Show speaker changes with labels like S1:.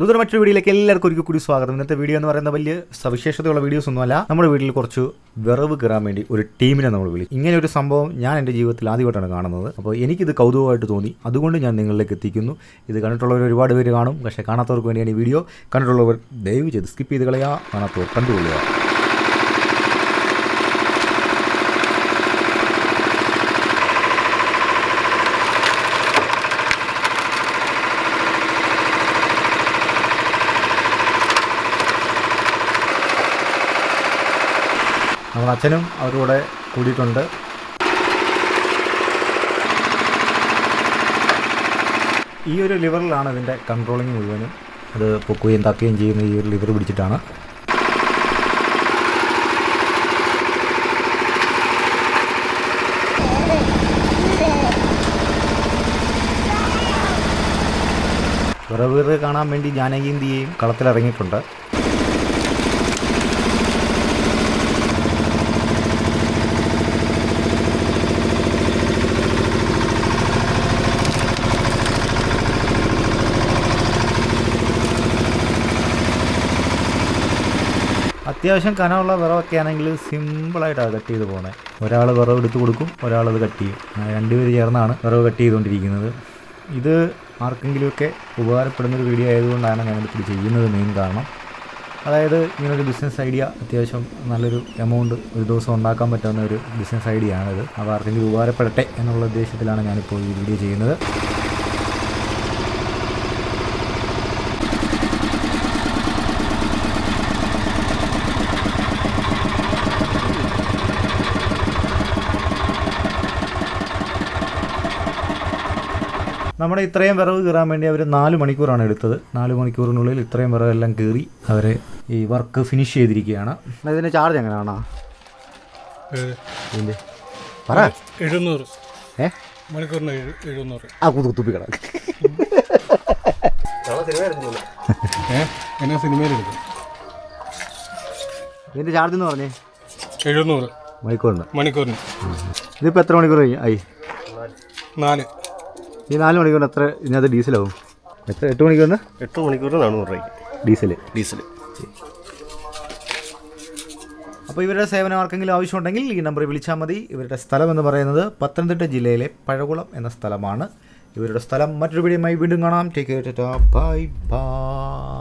S1: നൂതന മറ്റൊരു വീഡിയോയിലേക്ക് എല്ലാവർക്കും ഒരിക്കൽ കൂടി സ്വാഗതം. ഇന്നത്തെ വീഡിയോ എന്ന് പറയുന്ന വലിയ സവിശേഷതയുള്ള വീഡിയോസ് ഒന്നുമല്ല. നമ്മുടെ വീട്ടിൽ കുറച്ച് വിറവ് കയറാൻ വേണ്ടി ഒരു ടീമിനെ നമ്മൾ വിളിച്ചു ഇങ്ങനെ ഒരു സംഭവം ഞാൻ എന്റെ ജീവിതത്തിൽ ആദ്യമായിട്ടാണ് കാണുന്നത്. അപ്പോൾ എനിക്കിത് കൗതുകമായിട്ട് തോന്നി. അതുകൊണ്ട് ഞാൻ നിങ്ങളിലേക്ക് എത്തിക്കുന്നു. ഇത് കണ്ടിട്ടുള്ളവർ ഒരുപാട് പേര് കാണും. പക്ഷേ കാണാത്തവർക്ക് വേണ്ടിയാണ് ഈ വീഡിയോ കണ്ടിട്ടുള്ളവർ ദയവ് ചെയ്ത് സ്കിപ്പ് ചെയ്ത് കളയാ കാണാത്തവർ കണ്ടുകൊള്ളുക. നമ്മുടെ അച്ഛനും അവരുടെ കൂടിയിട്ടുണ്ട്. ഈ ഒരു ലിവറിലാണ് ഇതിന്റെ കൺട്രോളിങ് മുഴുവനും. അത് പൊക്കുകയും തക്കുകയും ചെയ്യുന്ന ഈ ഒരു ലിവർ പിടിച്ചിട്ടാണ്. വിറവ് കാണാൻ വേണ്ടി ജാനകീന്തിയെയും കളത്തിലിറങ്ങിയിട്ടുണ്ട്. അത്യാവശ്യം കനമുള്ള വിറവൊക്കെ ആണെങ്കിൽ സിമ്പിളായിട്ടാണ് കട്ട് ചെയ്ത് പോണേ. ഒരാൾ വിറവ് എടുത്ത് കൊടുക്കും ഒരാൾ അത് കട്ട് ചെയ്യും. രണ്ടുപേര് ചേർന്നാണ് വിറവ് കട്ട് ചെയ്തുകൊണ്ടിരിക്കുന്നത്. ഇത് ആർക്കെങ്കിലുമൊക്കെ ഉപകാരപ്പെടുന്ന ഒരു വീഡിയോ ആയതുകൊണ്ടാണ് ഞാനിത് ചെയ്യുന്നത് മെയിൻ കാരണം. അതായത് ഇങ്ങനൊരു ബിസിനസ് ഐഡിയ അത്യാവശ്യം നല്ലൊരു എമൗണ്ട് ഒരു ദിവസം ഉണ്ടാക്കാൻ പറ്റുന്ന ഒരു ബിസിനസ് ഐഡിയ ആണിത്. അപ്പോൾ ആർക്കെങ്കിലും ഉപകാരപ്പെടട്ടെ എന്നുള്ള ഉദ്ദേശത്തിലാണ് ഞാനിപ്പോൾ ഈ വീഡിയോ ചെയ്യുന്നത്. നമ്മുടെ ഇത്രയും വിറവ് കീറാൻ വേണ്ടി അവർ നാല് മണിക്കൂറാണ് എടുത്തത്. നാല് മണിക്കൂറിനുള്ളിൽ ഇത്രയും വിറവെല്ലാം കീറി അവർ ഈ വർക്ക് ഫിനിഷ് ചെയ്തിരിക്കുകയാണ്. ഇതിന്റെ ചാർജ് എങ്ങനെയാണോ? പറ.
S2: എഴുന്നൂറ്.
S1: ഏ?
S2: മണിക്കൂറിന് എഴു- എഴുന്നൂറ്.
S1: ആ കുത്തു
S2: എന്നാ സിനിമയിലെടുക്കും
S1: ഇതിന്റെ ചാർജ് എന്ന് പറഞ്ഞേ?
S2: എഴുന്നൂറ്.
S1: മണിക്കൂറിന്.
S2: മണിക്കൂറിന്.
S1: ഇതിപ്പോൾ എത്ര മണിക്കൂർ കഴിഞ്ഞു? ആയി.
S2: നാല്.
S1: ഈ നാല് മണിക്കൂറിന് എത്ര ഇതിനകത്ത് ഡീസലാവും? എത്ര എട്ട് മണിക്കൂറിന്?
S3: എട്ട് മണിക്കൂർ നാനൂറ് രൂപയ്ക്ക്.
S1: ഡീസൽ
S3: ഡീസൽ
S1: അപ്പോൾ ഇവരുടെ സേവനം ആർക്കെങ്കിലും ആവശ്യമുണ്ടെങ്കിൽ ഈ നമ്പറിൽ വിളിച്ചാൽ മതി. ഇവരുടെ സ്ഥലം എന്ന് പറയുന്നത് പത്തനംതിട്ട ജില്ലയിലെ പഴകുളം എന്ന സ്ഥലമാണ്. ഇവരുടെ സ്ഥലം മറ്റൊരു വീഡിയോയുമായി വീണ്ടും കാണാം. Take care bye bye